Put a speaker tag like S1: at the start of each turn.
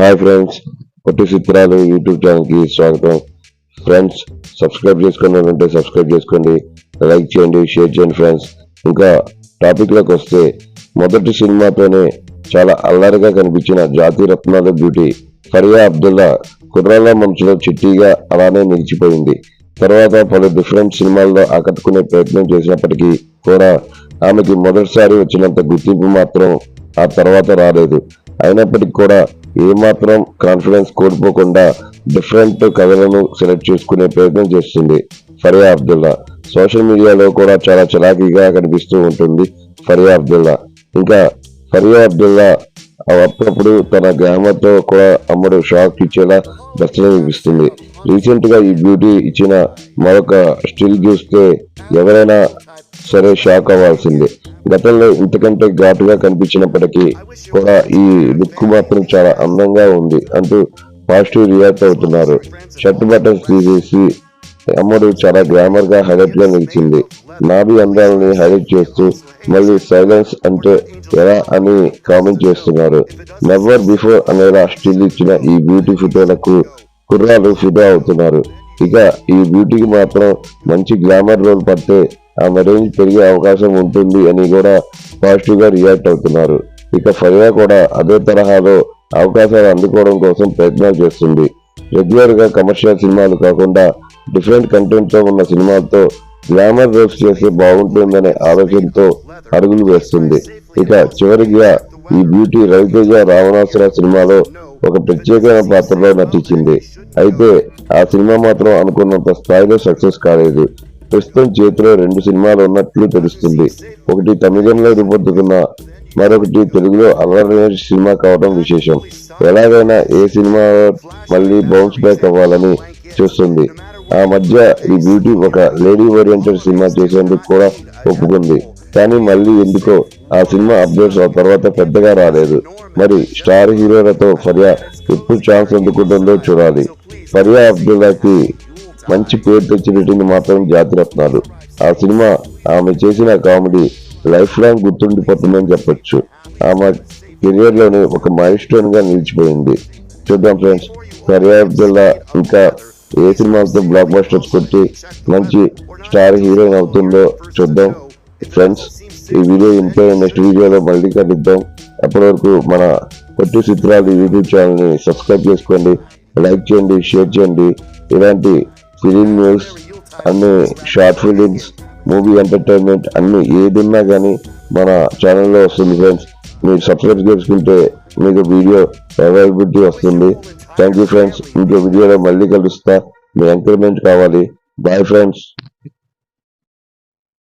S1: Hi friends పొట్టి చిత్రాలు YouTube ఛానల్కి స్వాగతం. ఫ్రెండ్స్ సబ్స్క్రైబ్ చేసుకోవాలంటే సబ్స్క్రైబ్ చేసుకోండి. లైక్ చేయండి షేర్ చేయండి ఫ్రెండ్స్ ఇంకా టాపిక్లోకి వస్తే మొదటి సినిమాతోనే చాలా అల్లరిగా కనిపించిన జాతి రత్నాల బ్యూటీ ఫరియా అబ్దుల్లా కుర్రాల మనసులో చిట్టిగా అలానే నిలిచిపోయింది. తర్వాత పలు డిఫరెంట్ సినిమాల్లో ఆకట్టుకునే ప్రయత్నం చేసినప్పటికీ కూడా ఆమెకి మొదటిసారి వచ్చినంత గుర్తింపు మాత్రం ఆ తర్వాత రాలేదు. అయినప్పటికీ కూడా ఏమాత్రం కాన్ఫిడెన్స్ కోల్పోకుండా డిఫరెంట్ కథలను సెలెక్ట్ చేసుకునే ప్రయత్నం చేస్తుంది ఫరియా అబ్దుల్లా. సోషల్ మీడియాలో కూడా చాలా చలాకీగా కనిపిస్తూ ఉంటుంది ఫరియా అబ్దుల్లా. ఇంకా ఫరియా అబ్దుల్లా అప్పుడప్పుడు తన గ్రామర్తో కూడా అమ్మడు షాక్ ఇచ్చేలా దర్శనం రీసెంట్గా రీసెంట్గా ఈ బ్యూటీ ఇచ్చిన మరొక స్టిల్ చూస్తే ఎవరైనా సరే షాక్ అవ్వాల్సిందే. గతంలో ఇంతకంటే ఘాటుగా కనిపించినప్పటికీ కూడా ఈ లుక్ మాత్రం చాలా అందంగా ఉంది అంటూ పాజిటివ్ రియాక్ట్ అవుతున్నారు. షర్ట్ బటన్స్ తీసేసి అమ్మడు చాలా గ్లామర్గా హైలైట్గా నిలిచింది. నాభి అందాలని హైలైట్ చేస్తూ మళ్ళీ సైలెన్స్ అంటే ఎలా అని కామెంట్ చేస్తున్నారు. నెవర్ బిఫోర్ అనేలా స్టిల్ ఇచ్చిన ఈ బ్యూటీ ఫోటోలకు కుర్రాలు ఫిదా అవుతున్నారు. ఇక ఈ బ్యూటీకి మాత్రం మంచి గ్లామర్ రోల్ పడితే ఆమె రేంజ్ పెరిగే అవకాశం ఉంటుంది అని కూడా పాజిటివ్గా రియాక్ట్ అవుతున్నారు. ఇక ఫరియా కూడా అదే తరహాలో అవకాశాలు అందుకోవడం కోసం ప్రయత్నాలు చేస్తుంది. రెగ్యులర్గా కమర్షియల్ సినిమాలు కాకుండా డిఫరెంట్ కంటెంట్తో ఉన్న సినిమాలతో గ్లామర్ రోల్స్ చేస్తే బాగుంటుందనే ఆలోచనతో అడుగులు వేస్తుంది. ఇక చివరిగా ఈ బ్యూటీ రవితేజ రావణాసుర సినిమాలో ఒక ప్రత్యేకమైన పాత్రలో నటించింది. అయితే ఆ సినిమా మాత్రం అనుకున్నంత స్థాయిలో సక్సెస్ కాలేదు. ప్రస్తుతం చేతిలో రెండు సినిమాలు ఉన్నట్లు తెలుస్తుంది. ఒకటి తమిళంలో రూపొందుతున్న మరొకటి తెలుగులో అల్లరి సినిమా కావడం విశేషం. ఎలాగైనా ఏ సినిమా మళ్ళీ బౌన్స్ బ్యాక్ అవ్వాలని చూస్తుంది. ఆ మధ్య ఈ బ్యూటీ ఒక లేడీ ఓరియంటెడ్ సినిమా చేసేందుకు కూడా ఒప్పుకుంది. కానీ మళ్ళీ ఎందుకో ఆ సినిమా అప్డేట్స్ ఆ తర్వాత పెద్దగా రాలేదు. మరి స్టార్ హీరోలతో ఫరియా ఎప్పుడు ఛాన్స్ అందుకుంటుందో చూడాలి. ఫరియా అబ్దుల్లాకి మంచి పేరు తెచ్చిపెట్టింది మాత్రం జాతిరత్నాలు. ఆ సినిమా ఆమె చేసిన కామెడీ లైఫ్ లాంగ్ గుర్తుండిపోతుందని చెప్పొచ్చు. ఆమె కెరియర్లోనే ఒక మైల్ స్టోన్గా నిలిచిపోయింది. చూద్దాం ఫ్రెండ్స్ ఫరియా అబ్దుల్లా ఇంకా ఏ సినిమాలతో బ్లాక్ బస్టర్స్ కొట్టి మంచి స్టార్ హీరోయిన్ అవుతుందో చూద్దాం. ఫ్రెండ్స్ ఈ వీడియో ఇంట్లో నెక్స్ట్ వీడియోలో మళ్ళీ కలుద్దాం అప్పటి వరకు మన పొట్టి చిత్రాలు యూట్యూబ్ ఛానల్ని సబ్స్క్రైబ్ చేసుకోండి లైక్ చేయండి షేర్ చేయండి. ఇలాంటి ఫిలిం న్యూస్ అన్ని షార్ట్ ఫిలిమ్స్ మూవీ ఎంటర్టైన్మెంట్ అన్ని ఏదున్నా కానీ మన ఛానల్లో వస్తుంది ఫ్రెండ్స్ మీరు సబ్స్క్రైబ్ చేసుకుంటే మీకు వీడియో అవైలబిలిటీ వస్తుంది. థ్యాంక్ యూ ఫ్రెండ్స్ ఇంకో వీడియోలో మళ్ళీ కలుస్తా. మీ ఎంకరేజ్మెంట్ కావాలి. Bye friends